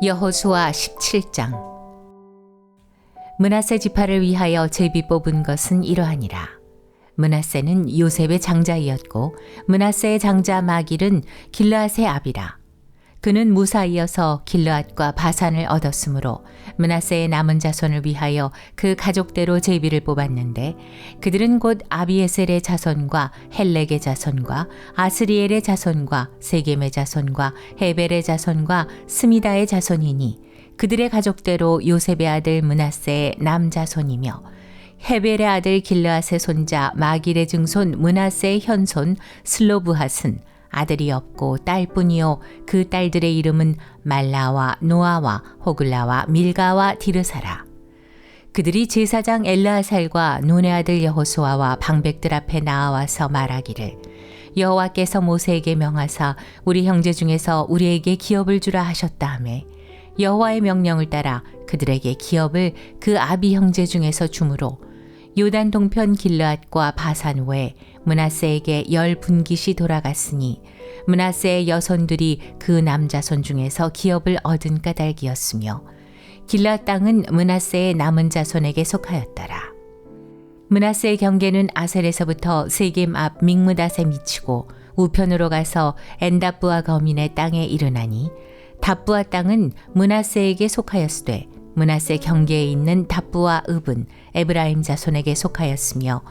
여호수아 17장 문하세 지파를 위하여 제비 뽑은 것은 이러하니라. 문하세는 요셉의 장자이었고 문하세의 장자 마길은 길르앗의 아비라. 그는 무사이어서 길르앗과 바산을 얻었으므로 문하세의 남은 자손을 위하여 그 가족대로 제비를 뽑았는데 그들은 곧 아비에셀의 자손과 헬렉의 자손과 아스리엘의 자손과 세겜의 자손과 헤벨의 자손과 스미다의 자손이니 그들의 가족대로 요셉의 아들 문하세의 남자손이며 헤벨의 아들 길르앗의 손자 마길의 증손 문하세의 현손 슬로브핫은 아들이 없고 딸뿐이요. 그 딸들의 이름은 말라와 노아와 호글라와 밀가와 디르사라. 그들이 제사장 엘라살과 논의 아들 여호수아와 방백들 앞에 나와서 말하기를 여호와께서 모세에게 명하사 우리 형제 중에서 우리에게 기업을 주라 하셨다 하매 여호와의 명령을 따라 그들에게 기업을 그 아비 형제 중에서 주므로 요단 동편 길르앗과 바산 외 문하세에게 열 분깃이 돌아갔으니 문하세의 여손들이 그 남자손 중에서 기업을 얻은 까닭이었으며 길라 땅은 문하세의 남은 자손에게 속하였더라. 문하세의 경계는 아셀에서부터 세겜 앞 믹무닷에 미치고 우편으로 가서 엔다부아 거민의 땅에 이르나니 답부아 땅은 문하세에게 속하였으되 문하세 경계에 있는 답부와 읍은 에브라임 자손에게 속하였으며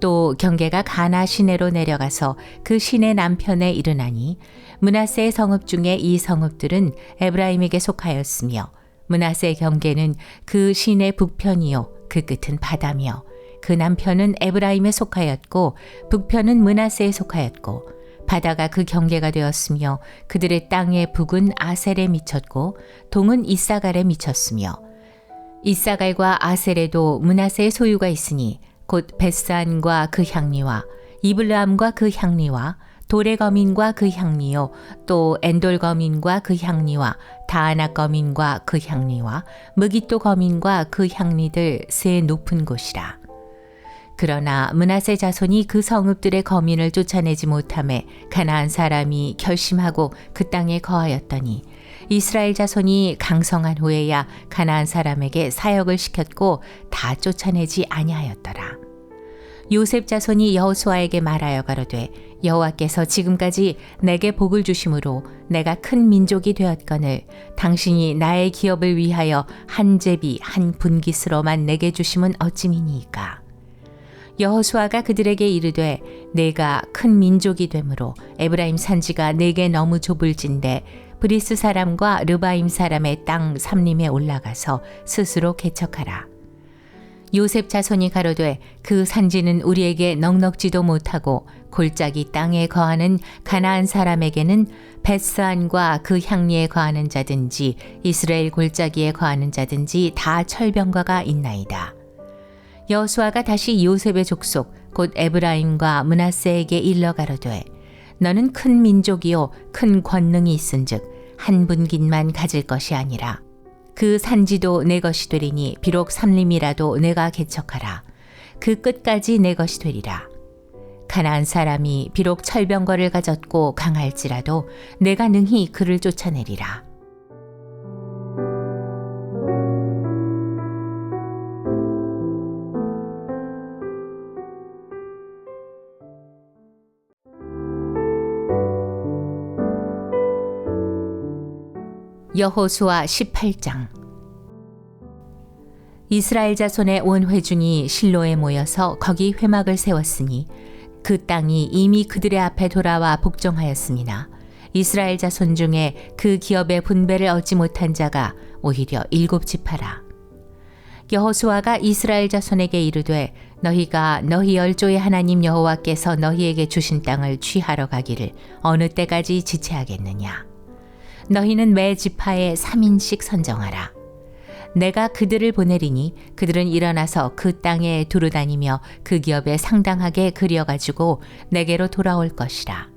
또 경계가 가나 시내로 내려가서 그 시내 남편에 이르나니 문하세의 성읍 중에 이 성읍들은 에브라임에게 속하였으며 문하세의 경계는 그 시내 북편이요 그 끝은 바다며 그 남편은 에브라임에 속하였고 북편은 문하세에 속하였고 바다가 그 경계가 되었으며 그들의 땅의 북은 아셀에 미쳤고 동은 이사갈에 미쳤으며 이사갈과 아셀에도 문하세의 소유가 있으니 곧 베산과 그 향리와 이블람과 그 향리와 도레 거민과 그 향리요 또 엔돌 거민과 그 향리와 다하나 거민과 그 향리와 무기또 거민과 그 향리들 세 높은 곳이라. 그러나 문하세 자손이 그 성읍들의 거민을 쫓아내지 못함에 가나안 사람이 결심하고 그 땅에 거하였더니 이스라엘 자손이 강성한 후에야 가나안 사람에게 사역을 시켰고 다 쫓아내지 아니하였더라. 요셉 자손이 여호수아에게 말하여 가로되 여호와께서 지금까지 내게 복을 주심으로 내가 큰 민족이 되었거늘 당신이 나의 기업을 위하여 한 제비 한 분깃으로만 내게 주심은 어찌미니이까 여호수아가 그들에게 이르되 내가 큰 민족이 되므로 에브라임 산지가 내게 너무 좁을진데 브리스 사람과 르바임 사람의 땅 삼림에 올라가서 스스로 개척하라. 요셉 자손이 가로되 그 산지는 우리에게 넉넉지도 못하고 골짜기 땅에 거하는 가나안 사람에게는 베스안과 그 향리에 거하는 자든지 이스라엘 골짜기에 거하는 자든지 다 철병과가 있나이다. 여수아가 다시 요셉의 족속 곧 에브라임과 문하세에게 일러 가로되 너는 큰 민족이요 큰 권능이 있은즉 한 분깃만 가질 것이 아니라 그 산지도 내 것이 되리니 비록 삼림이라도 내가 개척하라. 그 끝까지 내 것이 되리라. 가나안 사람이 비록 철병거를 가졌고 강할지라도 내가 능히 그를 쫓아내리라 여호수아 18장 이스라엘 자손의 온 회중이 실로에 모여서 거기 회막을 세웠으니 그 땅이 이미 그들의 앞에 돌아와 복종하였습니다. 이스라엘 자손 중에 그 기업의 분배를 얻지 못한 자가 오히려 일곱 지파라. 여호수아가 이스라엘 자손에게 이르되 너희가 너희 열조의 하나님 여호와께서 너희에게 주신 땅을 취하러 가기를 어느 때까지 지체하겠느냐 너희는 매 지파에 3인씩 선정하라. 내가 그들을 보내리니 그들은 일어나서 그 땅에 두루 다니며 그 기업에 상당하게 그려가지고 내게로 돌아올 것이라.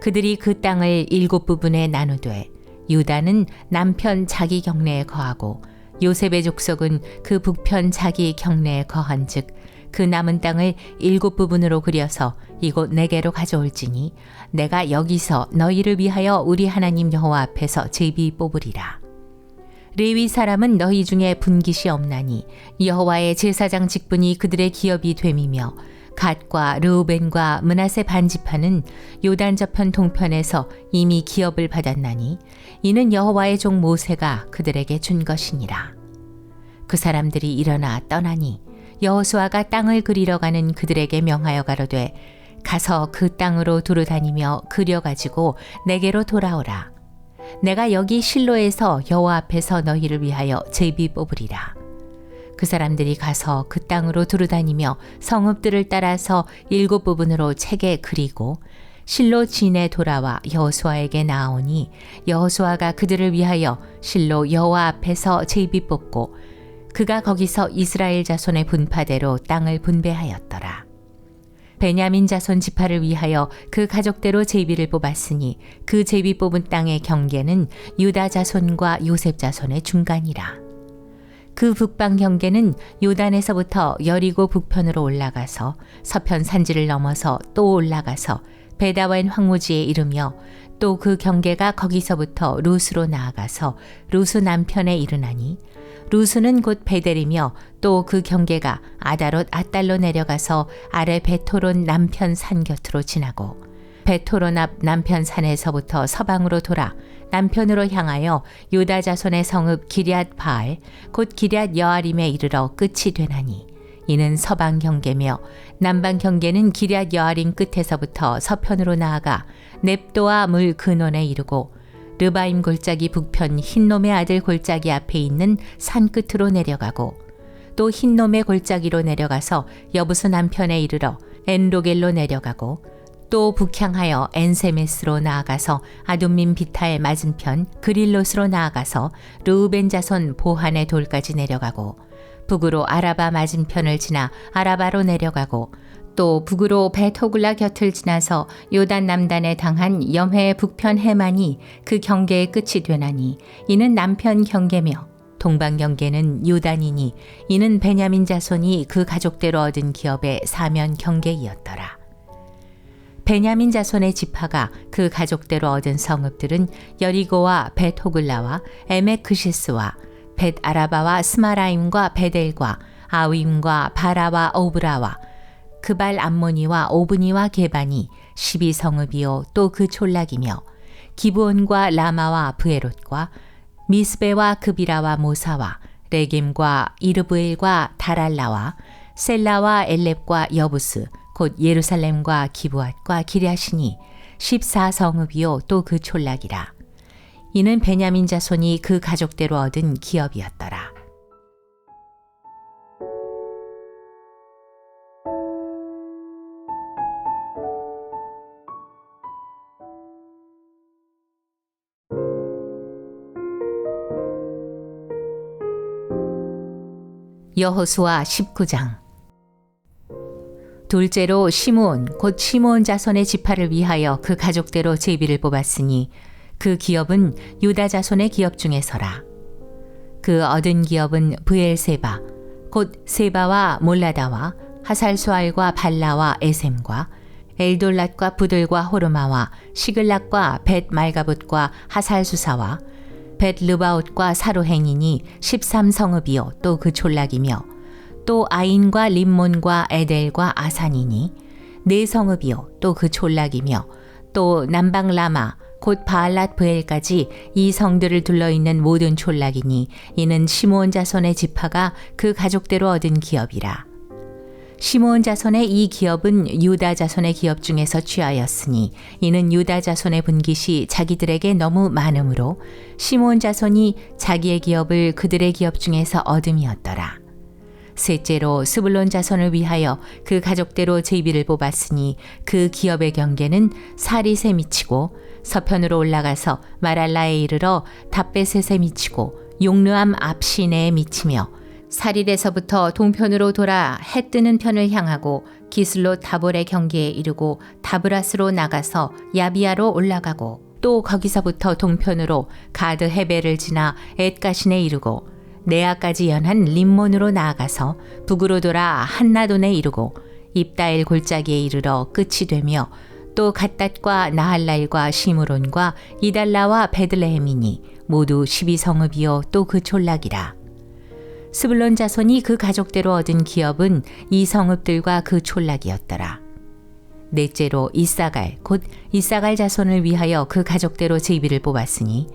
그들이 그 땅을 일곱 부분에 나누되 유다는 남편 자기 경내에 거하고 요셉의 족속은 그 북편 자기 경내에 거한즉 그 남은 땅을 일곱 부분으로 그려서 이곳 내게로 가져올지니 내가 여기서 너희를 위하여 우리 하나님 여호와 앞에서 제비 뽑으리라. 레위 사람은 너희 중에 분깃이 없나니 여호와의 제사장 직분이 그들의 기업이 됨이며 갓과 르우벤과 문하세 반지파는 요단 저편 동편에서 이미 기업을 받았나니 이는 여호와의 종 모세가 그들에게 준 것이니라. 그 사람들이 일어나 떠나니 여호수아가 땅을 그리러 가는 그들에게 명하여 가로되 가서 그 땅으로 두루 다니며 그려 가지고 내게로 돌아오라. 내가 여기 실로에서 여호와 앞에서 너희를 위하여 제비 뽑으리라. 그 사람들이 가서 그 땅으로 두루 다니며 성읍들을 따라서 일곱 부분으로 책에 그리고 실로 진에 돌아와 여호수아에게 나오니 여호수아가 그들을 위하여 실로 여호와 앞에서 제비 뽑고 그가 거기서 이스라엘 자손의 분파대로 땅을 분배하였더라. 베냐민 자손 지파를 위하여 그 가족대로 제비를 뽑았으니 그 제비 뽑은 땅의 경계는 유다 자손과 요셉 자손의 중간이라. 그 북방 경계는 요단에서부터 여리고 북편으로 올라가서 서편 산지를 넘어서 또 올라가서 베다웬 황무지에 이르며 또 그 경계가 거기서부터 루스로 나아가서 루스 남편에 이르나니 루스는 곧 베델이며 또 그 경계가 아다롯 아달로 내려가서 아래 베토론 남편 산 곁으로 지나고 베토론 앞 남편 산에서부터 서방으로 돌아 남편으로 향하여 유다 자손의 성읍 기럇 바알 곧 기럇 여아림에 이르러 끝이 되나니 이는 서방 경계며 남방 경계는 기럇 여아림 끝에서부터 서편으로 나아가 넵도와 물 근원에 이르고 르바임 골짜기 북편 흰놈의 아들 골짜기 앞에 있는 산 끝으로 내려가고 또 흰놈의 골짜기로 내려가서 여부수 남편에 이르러 엔로겔로 내려가고 또 북향하여 엔세메스로 나아가서 아둠민 비타의 맞은편 그릴롯으로 나아가서 르우벤 자손 보한의 돌까지 내려가고 북으로 아라바 맞은편을 지나 아라바로 내려가고 또 북으로 베토글라 곁을 지나서 요단 남단에 당한 염해 북편 해만이 그 경계의 끝이 되나니 이는 남편 경계며 동방 경계는 요단이니 이는 베냐민 자손이 그 가족대로 얻은 기업의 사면 경계이었더라. 베냐민 자손의 지파가 그 가족대로 얻은 성읍들은 여리고와 베토글라와 에메크시스와 벳 아라바와 스마라임과 베델과 아윈과 바라와 오브라와 그발 암모니와 오브니와 게반이 12성읍이요 또 그 촌락이며 기브온과 라마와 브에롯과 미스베와 그비라와 모사와 레겜과 이르브엘과 다랄라와 셀라와 엘렙과 여부스 곧 예루살렘과 기브앗과 기랴시니 14성읍이요 또 그 촌락이라 이는 베냐민 자손이 그 가족대로 얻은 기업이었더라. 여호수아 19장. 둘째로 시므온 곧 시므온 자손의 지파를 위하여 그 가족대로 제비를 뽑았으니 그 기업은 유다 자손의 기업 중에서라. 그 얻은 기업은 브엘세바 곧 세바와 몰라다와 하살수알과 발라와 에셈과 엘돌랏과 부들과 호르마와 시글락과 벳 말가붓과 하살수사와 벳 르바웃과 사로행이니 13성읍이요 또 그 촌락이며 또 아인과 림몬과 에델과 아산이니 네 성읍이요 또 그 촌락이며 또 남방 라마 곧 바알랏 브엘까지 이 성들을 둘러 있는 모든 촌락이니 이는 시므온 자손의 지파가 그 가족대로 얻은 기업이라. 시므온 자손의 이 기업은 유다 자손의 기업 중에서 취하였으니 이는 유다 자손의 분깃이 자기들에게 너무 많으므로 시므온 자손이 자기의 기업을 그들의 기업 중에서 얻음이었더라. 셋째로 스불론 자손을 위하여 그 가족대로 제비를 뽑았으니 그 기업의 경계는 사리세 미치고 서편으로 올라가서 마랄라에 이르러 답베셋에 미치고 용르암 앞시내에 미치며 사릴에서부터 동편으로 돌아 해 뜨는 편을 향하고 기슬로 다볼의 경계에 이르고 다브라스로 나가서 야비아로 올라가고 또 거기서부터 동편으로 가드 헤베를 지나 엣가신에 이르고 네아까지 연한 림몬으로 나아가서 북으로 돌아 한나돈에 이르고 입다엘 골짜기에 이르러 끝이 되며 또 갓닷과 나할랄과 시므론과 이달라와 베들레헴이니 모두 12성읍이요 또 그 촌락이라. 스불론 자손이 그 가족대로 얻은 기업은 이 성읍들과 그 촌락이었더라. 넷째로 이사갈 곧 이사갈 자손을 위하여 그 가족대로 제비를 뽑았으니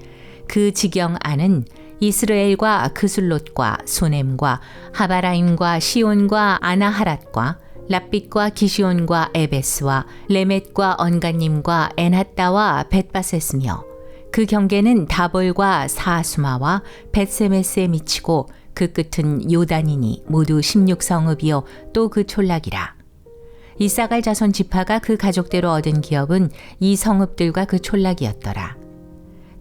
그 지경 안은 이스라엘과 그술롯과 소넴과 하바라임과 시온과 아나하랏과 랍빛과 기시온과 에베스와 레멧과 언가님과 엔하따와 벳바셋이며 그 경계는 다볼과 사수마와 벳세메스에 미치고 그 끝은 요단이니 모두 16성읍이요 또 그 촌락이라. 이사갈 자손 지파가 그 가족대로 얻은 기업은 이 성읍들과 그 촌락이었더라.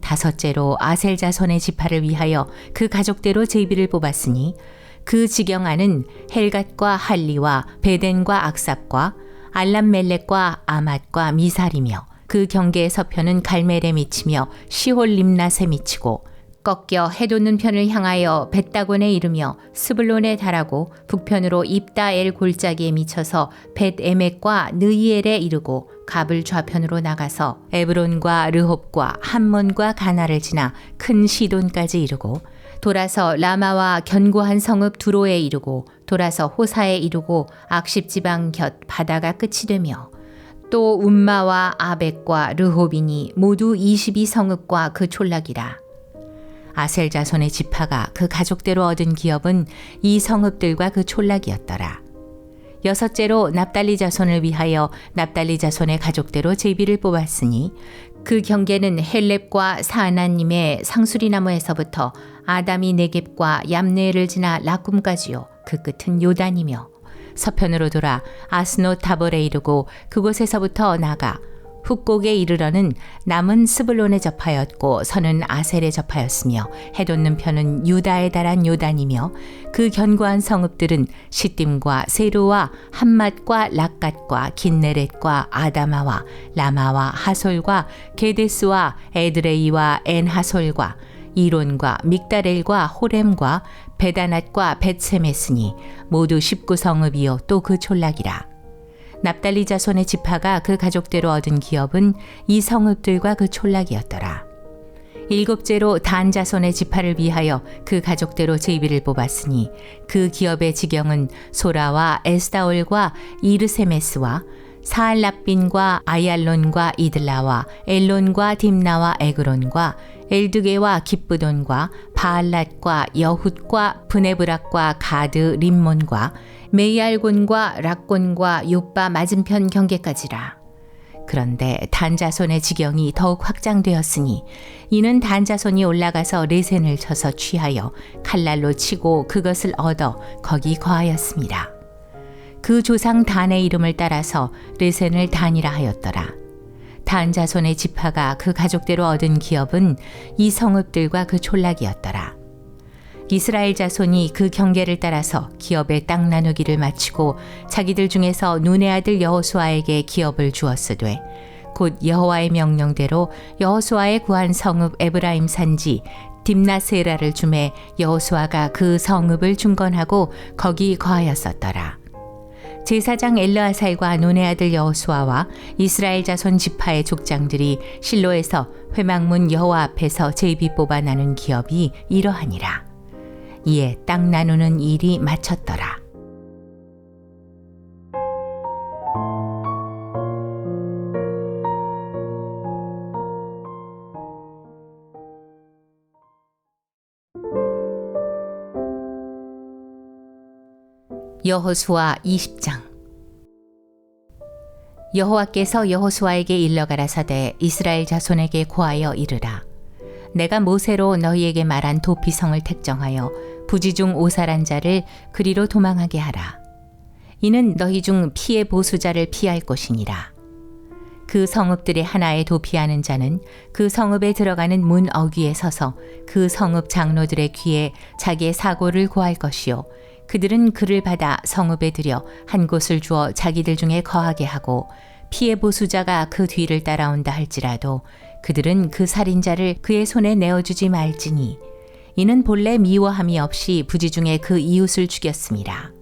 다섯째로 아셀 자손의 지파를 위하여 그 가족대로 제비를 뽑았으니 그 지경 안은 헬갓과 할리와 베덴과 악삽과 알람멜렉과 아맛과 미살이며 그 경계의 서편은 갈멜에 미치며 시홀 림낫에 미치고 꺾여 해돋는 편을 향하여 벳다곤에 이르며 스불론에 달하고 북편으로 입다엘 골짜기에 미쳐서 벳에멕과 느이엘에 이르고 갑을 좌편으로 나가서 에브론과 르홉과 함몬과 가나를 지나 큰 시돈까지 이르고 돌아서 라마와 견고한 성읍 두로에 이르고 돌아서 호사에 이르고 악십 지방 곁 바다가 끝이 되며 또 움마와 아벡과 르호빈이 모두 22 성읍과 그 촌락이라 아셀 자손의 지파가 그 가족대로 얻은 기업은 이 성읍들과 그 촌락이었더라. 여섯째로 납달리 자손을 위하여 납달리 자손의 가족대로 제비를 뽑았으니 그 경계는 헬렙과 사하나님의 상수리나무에서부터 아담이 네겝과 얌네를 지나 라쿰까지요. 그 끝은 요단이며 서편으로 돌아 아스노 타볼에 이르고 그곳에서부터 나가 훅곡에 이르러는 남은 스불론에 접하였고 서는 아셀에 접하였으며 해돋는 편은 유다에 달한 요단이며 그 견고한 성읍들은 시딤과 세루와 함맛과 락갓과 긴네렛과 아다마와 라마와 하솔과 게데스와 에드레이와 엔하솔과 이론과 믹다렐과 호렘과 베다낫과 벳세메스니 모두 19성읍이요 또 그 촌락이라. 납달리 자손의 지파가 그 가족대로 얻은 기업은 이 성읍들과 그 촌락이었더라. 일곱째로 단 자손의 지파를 위하여 그 가족대로 제비를 뽑았으니 그 기업의 지경은 소라와 에스다올과 이르세메스와 사알랍빈과 아얄론과 이들라와 엘론과 딥나와 에그론과 엘드게와 기브돈과 바알랏과 여훗과 브네브락과 가드 림몬과 메이알곤과 락곤과 요빠 맞은편 경계까지라. 그런데 단자손의 지경이 더욱 확장되었으니 이는 단자손이 올라가서 레센을 쳐서 취하여 칼날로 치고 그것을 얻어 거기 거하였습니다. 그 조상 단의 이름을 따라서 레센을 단이라 하였더라. 단 자손의 지파가 그 가족대로 얻은 기업은 이 성읍들과 그 촌락이었더라. 이스라엘 자손이 그 경계를 따라서 기업의 땅 나누기를 마치고 자기들 중에서 눈의 아들 여호수아에게 기업을 주었으되 곧 여호와의 명령대로 여호수아의 구한 성읍 에브라임 산지 딥나세라를 주매 여호수아가 그 성읍을 중건하고 거기 거하였었더라. 제사장 엘르아살과 눈의 아들 여호수아와 이스라엘 자손 지파의 족장들이 실로에서 회막문 여호와 앞에서 제비 뽑아 나눈 기업이 이러하니라. 이에 땅 나누는 일이 마쳤더라. 여호수아 20장 여호와께서 여호수아에게 일러 가라사대 이스라엘 자손에게 고하여 이르라 내가 모세로 너희에게 말한 도피성을 택정하여 부지 중 오살한 자를 그리로 도망하게 하라. 이는 너희 중 피해 보수자를 피할 것이니라. 그 성읍들의 하나에 도피하는 자는 그 성읍에 들어가는 문 어귀에 서서 그 성읍 장로들의 귀에 자기의 사고를 고할 것이요. 그들은 그를 받아 성읍에 들여 한 곳을 주어 자기들 중에 거하게 하고 피해 보수자가 그 뒤를 따라온다 할지라도 그들은 그 살인자를 그의 손에 내어주지 말지니 이는 본래 미워함이 없이 부지 중에 그 이웃을 죽였습니다.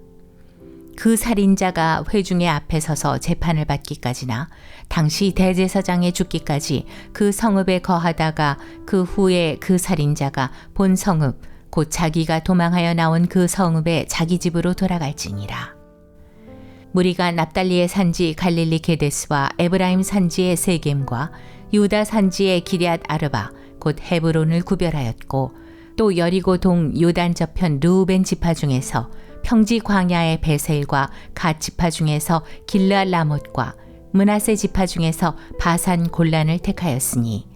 그 살인자가 회중의 앞에 서서 재판을 받기까지나 당시 대제사장의 죽기까지 그 성읍에 거하다가 그 후에 그 살인자가 본 성읍 곧 자기가 도망하여 나온 그 성읍에 자기 집으로 돌아갈지니라. 무리가 납달리의 산지 갈릴리 게데스와 에브라임 산지의 세겜과 유다 산지의 기럇 아르바 곧 헤브론을 구별하였고 또 여리고 동 요단 저편 루벤 지파 중에서 평지 광야의 베셀과 갓 지파 중에서 길르앗 라못과 문하세 지파 중에서 바산 골란을 택하였으니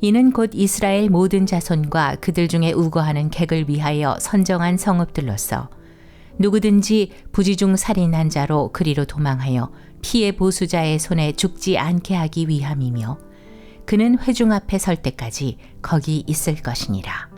이는 곧 이스라엘 모든 자손과 그들 중에 우거하는 객을 위하여 선정한 성읍들로서 누구든지 부지중 살인한 자로 그리로 도망하여 피해 보수자의 손에 죽지 않게 하기 위함이며 그는 회중 앞에 설 때까지 거기 있을 것이니라.